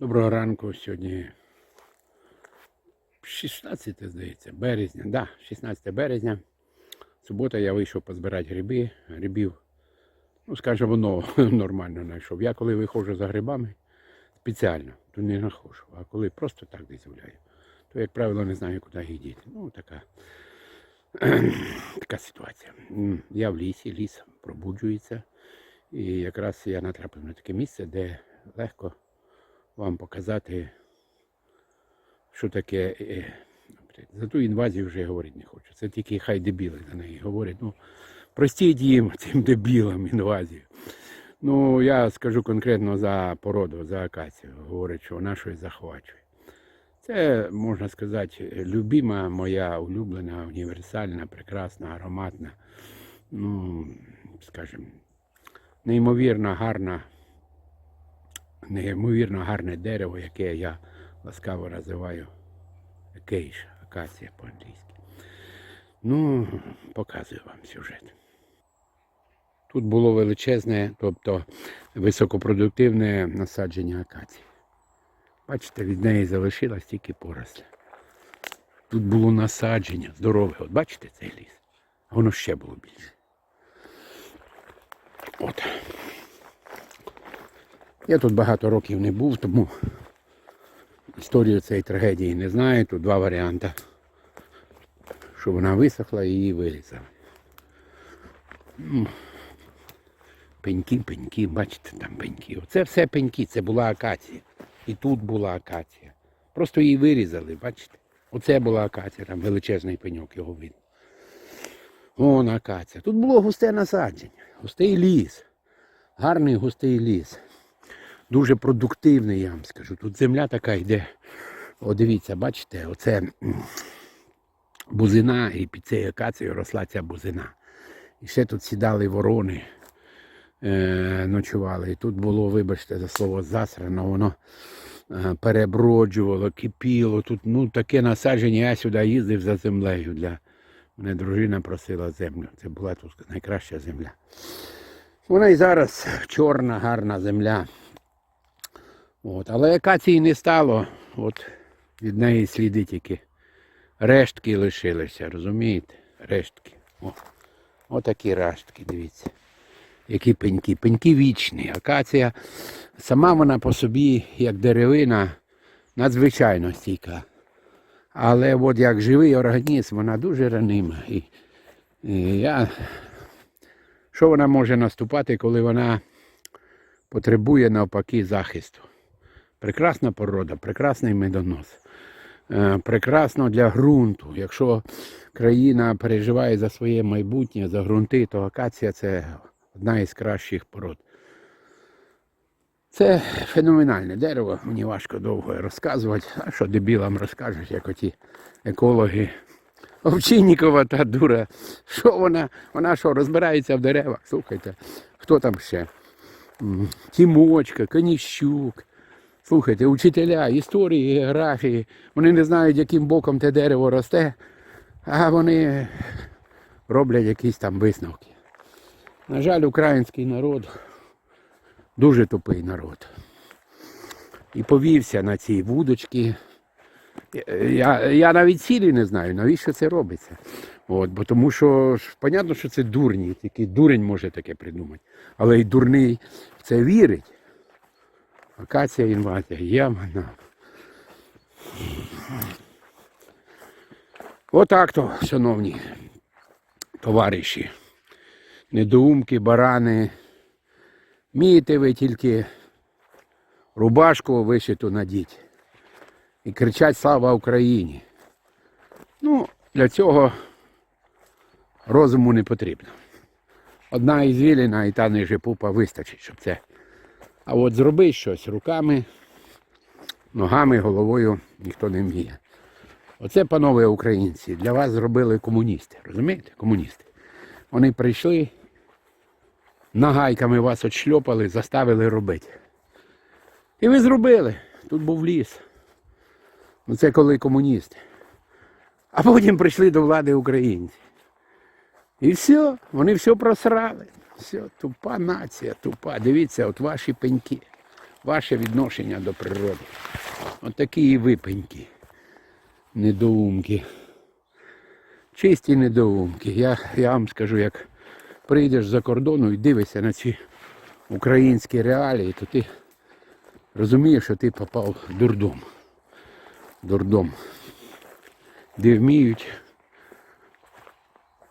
Доброго ранку сьогодні 16, здається, березня. Да, 16 березня. Субота я вийшов позбирати гриби, грибів. Ну, скажімо, воно нормально знайшов. Я коли виходжу за грибами, спеціально, то не знаходжу. А коли просто так десь гуляю, то, як правило, не знаю, куди їх діти. Ну, така, така ситуація. Я в лісі, ліс пробуджується. І якраз я натрапив на таке місце, де легко вам показати, що таке. е, За ту інвазію вже говорити не хочу. Це тільки хай дебіли за неї говорять. Ну, простіть їм, цим дебілам інвазію. Ну, я скажу конкретно за породу, за акацію. Говорять, що вона щось захвачує. Це, можна сказати, любима моя улюблена, універсальна, прекрасна, ароматна, ну, скажімо, неймовірно гарна неймовірно гарне дерево, яке я ласкаво називаю кейша, акація по-англійськи. Ну, показую вам сюжет. Тут було величезне, тобто високопродуктивне насадження акації. Бачите, від неї залишилась тільки поросля. Тут було насадження здорове. От бачите цей ліс? Воно ще було більше. От. Я тут багато років не був, тому історію цієї трагедії не знаю. Тут два варіанти. Що вона висохла і її вирізали. Ну, Пеньки, пеньки, бачите, там пеньки. Оце все пеньки, це була акація. І тут була акація. Просто її вирізали, бачите? Оце була акація, там величезний пеньок, його видно. Вон акація. Тут було густе насадження, густий ліс. Гарний густий ліс дуже продуктивний, я вам скажу. Тут земля така йде. О, дивіться, бачите, оце бузина, і під цією акацією росла ця бузина. І ще тут сідали ворони, е, ночували. І тут було, вибачте, за слово засрано, воно е, переброджувало, кипіло. Тут ну, таке насадження, я сюди їздив за землею. Для... Мене дружина просила землю. Це була тут найкраща земля. Вона і зараз чорна, гарна земля. От. Але акації не стало, от від неї сліди тільки. Рештки лишилися, розумієте? Рештки. О. Отакі рештки, дивіться. Які пеньки. Пеньки вічні. Акація сама вона по собі, як деревина, надзвичайно стійка. Але от як живий організм, вона дуже ранима. І, і я... Що вона може наступати, коли вона потребує навпаки захисту? Прекрасна порода, прекрасний медонос. Е, Прекрасно для ґрунту. Якщо країна переживає за своє майбутнє, за ґрунти, то акація це одна із кращих пород. Це феноменальне дерево, мені важко довго розказувати. А що дебілам розкажуть, як оті екологи. Овчинникова та дура. Що вона? Вона що, розбирається в деревах? Слухайте, хто там ще? Тімочка, Коніщук. Слухайте, учителя історії, географії, вони не знають, яким боком те дерево росте, а вони роблять якісь там висновки. На жаль, український народ дуже тупий народ. І повівся на ці вудочки. Я, я навіть цілі не знаю, навіщо це робиться. От, бо тому що понятно, що це дурні, тільки дурень може таке придумати. Але й дурний в це вірить. Акація інвазія, Ямана. Отак то, шановні товариші. Недоумки, барани. Вмієте ви тільки рубашку вишиту надіть і кричать Слава Україні. Ну, для цього розуму не потрібно. Одна ізвіліна і та ниже пупа вистачить, щоб це. А от зроби щось руками, ногами, головою ніхто не вміє. Оце, панове українці, для вас зробили комуністи. Розумієте? Комуністи. Вони прийшли, нагайками вас отшльопали, заставили робити. І ви зробили. Тут був ліс. Ну це коли комуністи. А потім прийшли до влади українці. І все, вони все просрали. Все, тупа нація, тупа. Дивіться, от ваші пеньки. ваше відношення до природи. Отакі і випеньки. Недоумки. Чисті недоумки. Я, я вам скажу, як прийдеш за кордону і дивишся на ці українські реалії, то ти розумієш, що ти попав в дурдом. Дурдом. Де вміють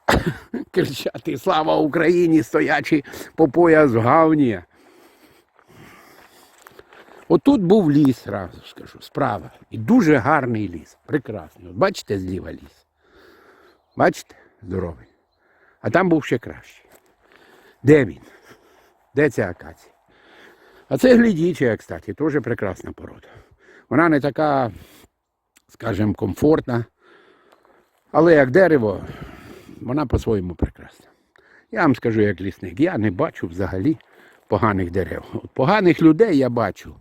кричати Слава Україні, стоячи по пояс в гавні. Отут був ліс, зразу скажу, справа. І дуже гарний ліс. Прекрасний. От бачите, зліва ліс. Бачите? Здоровий. А там був ще кращий. Де він? Де ця акація? А це глядіча, кстати, теж прекрасна порода. Вона не така, скажімо, комфортна, але як дерево, вона по-своєму прекрасна. Я вам скажу, як лісник, я не бачу взагалі поганих дерев. От поганих людей я бачу.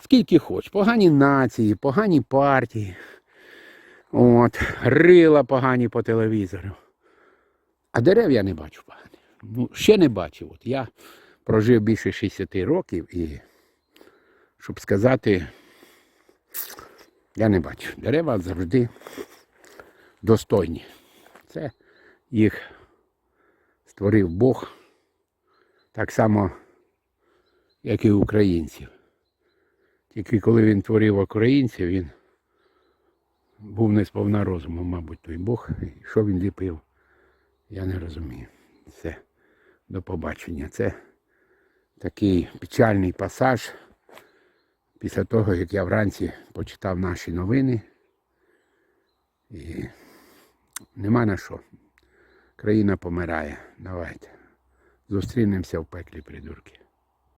Скільки хоч. Погані нації, погані партії. От, рила погані по телевізору. А дерев я не бачу поганих. Ну, ще не бачив. От я прожив більше 60 років і, щоб сказати, я не бачу. Дерева завжди достойні. Це їх створив Бог. Так само, як і українців. Тільки коли він творив українців, він був не сповна розуму, мабуть, той Бог. І що він ліпив, я не розумію. Все, до побачення. Це такий печальний пасаж після того, як я вранці почитав наші новини. І нема на що. Країна помирає. Давайте. Зустрінемося в пеклі, придурки.